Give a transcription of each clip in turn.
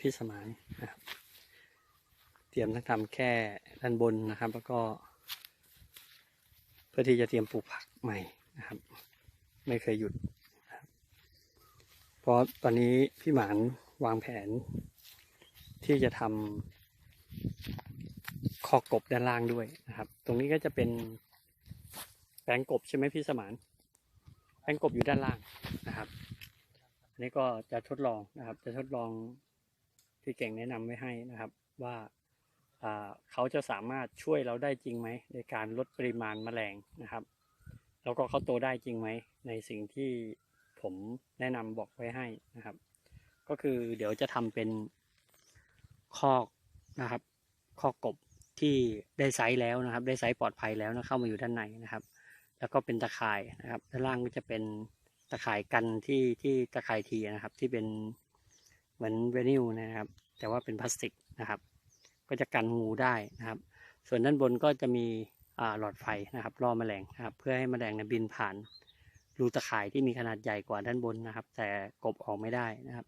พี่สมานนะครับ เตรียมทั้งทำแค่ด้านบนนะครับ แล้วก็ เพื่อที่จะเตรียมปลูกผักใหม่นะครับ ไม่เคยหยุดเพราะตอนนี้พี่หมานวางแผน ที่จะทำคอกกบด้านล่างด้วยนะครับ ตรงนี้ก็จะเป็นแปลงกบใช่ไหมพี่สมานแปลงกบอยู่ด้านล่างนะครับอันนี้ก็จะทดลองนะครับ จะทดลอง ที่เก่งแนะนำไว้ให้นะครับว่าอ่าเขาจะสามารถช่วยเราได้จริงไหม ในการลดปริมาณแมลงนะครับ แล้วก็เขาโตได้จริงไหม ในสิ่งที่ผมแนะนำบอกไว้ให้นะครับ ก็คือเดี๋ยวจะทำเป็นคอกนะครับคอกกบที่ได้ไซส์แล้วนะครับ ได้ไซส์ปลอดภัยแล้วนะเข้ามาอยู่ด้านในนะครับ แล้วก็เป็นตะข่ายนะครับด้านล่างก็จะเป็นตะข่ายกันที่ที่ตะข่ายทีนะครับ ที่เป็น เหมือนเวนิลนะครับ แต่ว่าเป็นพลาสติกนะครับ ก็จะกันงูได้นะครับ ส่วนด้านบนก็จะมีหลอดไฟนะครับล่อแมลงนะครับ เพื่อให้แมลงเนี่ยบินผ่านรูตะข่ายที่มีขนาดใหญ่กว่าด้านบนนะครับ แต่กบออกไม่ได้นะครับ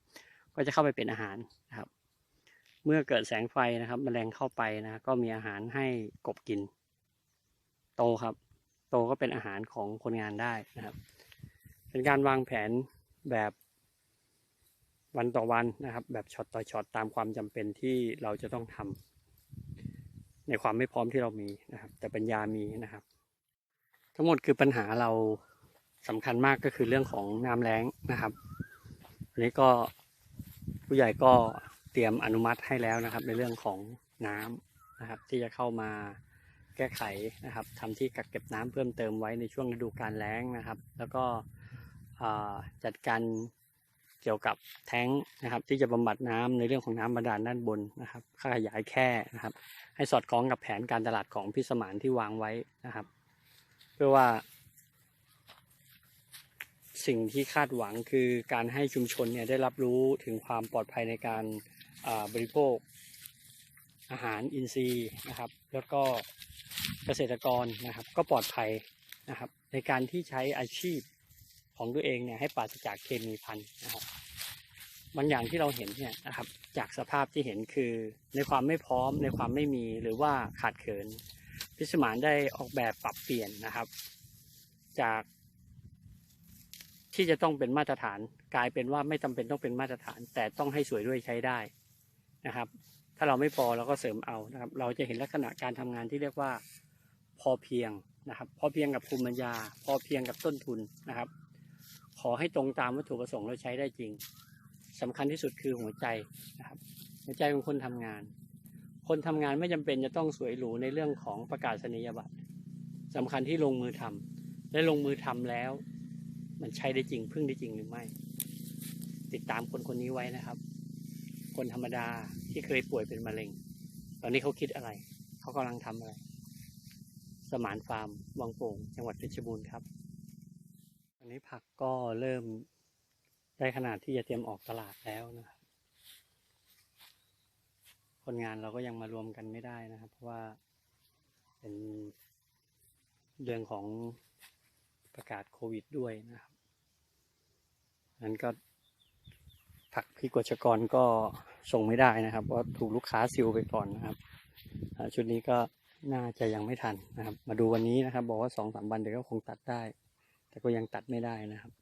ก็จะเข้าไปเป็นอาหารนะครับ เมื่อเกิดแสงไฟนะครับแมลงเข้าไปนะก็มีอาหารให้กบกิน โตครับ โตก็เป็นอาหารของคนงานได้นะครับ เป็นการวางแผนแบบ วันต่อวันนะครับ แบบช็อตต่อช็อตตามความจำเป็นที่เราจะต้องทำในความไม่พร้อมที่เรามีนะครับ แต่ปัญญามีนะครับ ทั้งหมดคือปัญหาเราสำคัญมากก็คือเรื่องของน้ำแล้งนะครับอันนี้ก็ผู้ใหญ่ก็เตรียมอนุมัติให้แล้วนะครับ ในเรื่องของน้ำนะครับ ที่จะเข้ามาแก้ไขนะครับทำที่กักเก็บน้ำเพิ่มเติมไว้ในช่วงฤดูการแล้งนะครับ แล้วก็จัดการ เกี่ยวกับแท้งนะครับที่จะบำบัดน้ำในเรื่องของน้ำบาดาลด้านบนนะครับขยายแค่นะครับ ให้สอดคล้องกับแผนการตลาดของพิสมานที่วางไว้นะครับ เพื่อว่า สิ่งที่คาดหวังคือการให้ชุมชนเนี่ยได้รับรู้ถึงความปลอดภัยในการบริโภค อาหารอินทรีย์นะครับ แล้วก็เกษตรกรนะครับ ก็ปลอดภัยนะครับ ในการที่ใช้อาชีพ ของตัวเองเนี่ยให้ปราศจากเคมีพันนะครับบางอย่างที่เราเห็นเนี่ยนะครับ จากสภาพที่เห็นคือในความไม่พร้อมในความไม่มีหรือว่าขาดเขิน พิสมานได้ออกแบบปรับเปลี่ยนนะครับ จาก ที่จะต้องเป็นมาตรฐาน กลายเป็นว่าไม่จำเป็นต้องเป็นมาตรฐาน แต่ต้องให้สวยด้วยใช้ได้นะครับ ถ้าเราไม่พอเราก็เสริมเอานะครับ เราจะเห็นลักษณะการทำงานที่เรียกว่า พอเพียงนะครับ พอเพียงกับภูมิปัญญา พอเพียงกับต้นทุนนะครับ ขอให้ตรงตามวัตถุประสงค์เราใช้ได้จริงสำคัญที่สุดคือหัวใจนะครับหัวใจของคนทำงาน คนทำงานไม่จำเป็นจะต้องสวยหรูในเรื่องของประกาศนียบัตรสำคัญที่ลงมือทำและลงมือทำแล้ว มันใช้ได้จริงพึ่งได้จริงหรือไม่ ติดตามคนคนนี้ไว้นะครับ คนธรรมดาที่เคยป่วยเป็นมะเร็ง ตอนนี้เขาคิดอะไร เขากำลังทำอะไร สมานฟาร์มวังโป่ง จังหวัดเพชรบูรณ์ครับ นนี้ผักก็เริ่มได้ขนาดที่จะเตรียมออกตลาดแล้วนะครับ คนงานเราก็ยังมารวมกันไม่ได้นะครับ เพราะว่าเป็นเรื่องของประกาศโควิดด้วยนะครับนั้นก็ผักพิกวชกรก็ส่งไม่ได้นะครับเพราะถูกลูกค้าซิลไปก่อนนะครับ ชุดนี้ก็น่าจะยังไม่ทันนะครับ มาดูวันนี้นะครับ บอกว่าสองสามวันเดี๋ยวก็คงตัดได้ แต่ก็ยังตัดไม่ได้นะครับ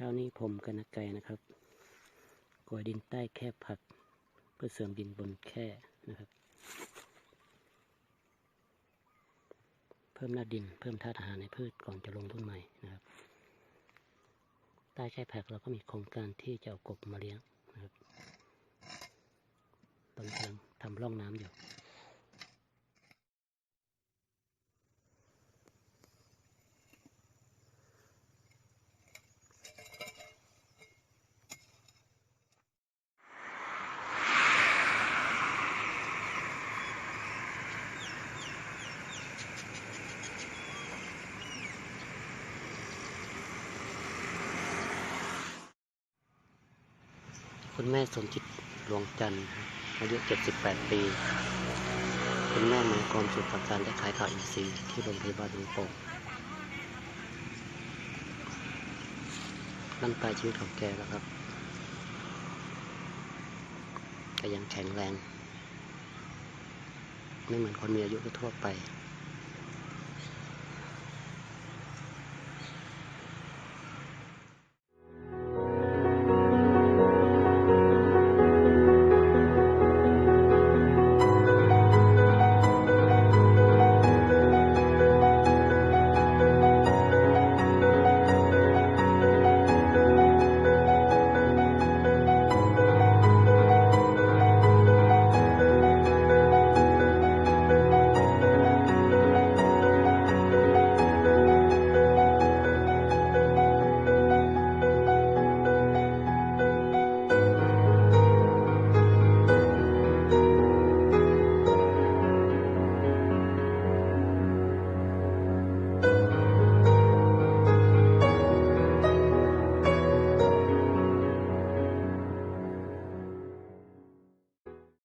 ช้านี้ผมกับนกไก่นะครับกอยดินใต้แค่ผัก เพื่อเสริมดินบนแค่นะครับ เพิ่มหน้าดินเพิ่มธาตุอาหารในพืชก่อนจะลงต้นใหม่นะครับ ใต้แค่ผักเราก็มีโครงการที่จะเอากบมาเลี้ยงนะครับตอนนี้กำลังทำร่องน้ำอยู่ คุณแม่สมจิตดวงจันทร์อายุ 78 ปี คุณแม่มีความสุขกับการได้ขายข่าวอินทรีย์ที่โรงพยาบาลลุงโป่งนั่นปลายชีวิตของแกแล้วครับแต่ยังแข็งแรง ไม่เหมือนคนมีอายุทั่วไป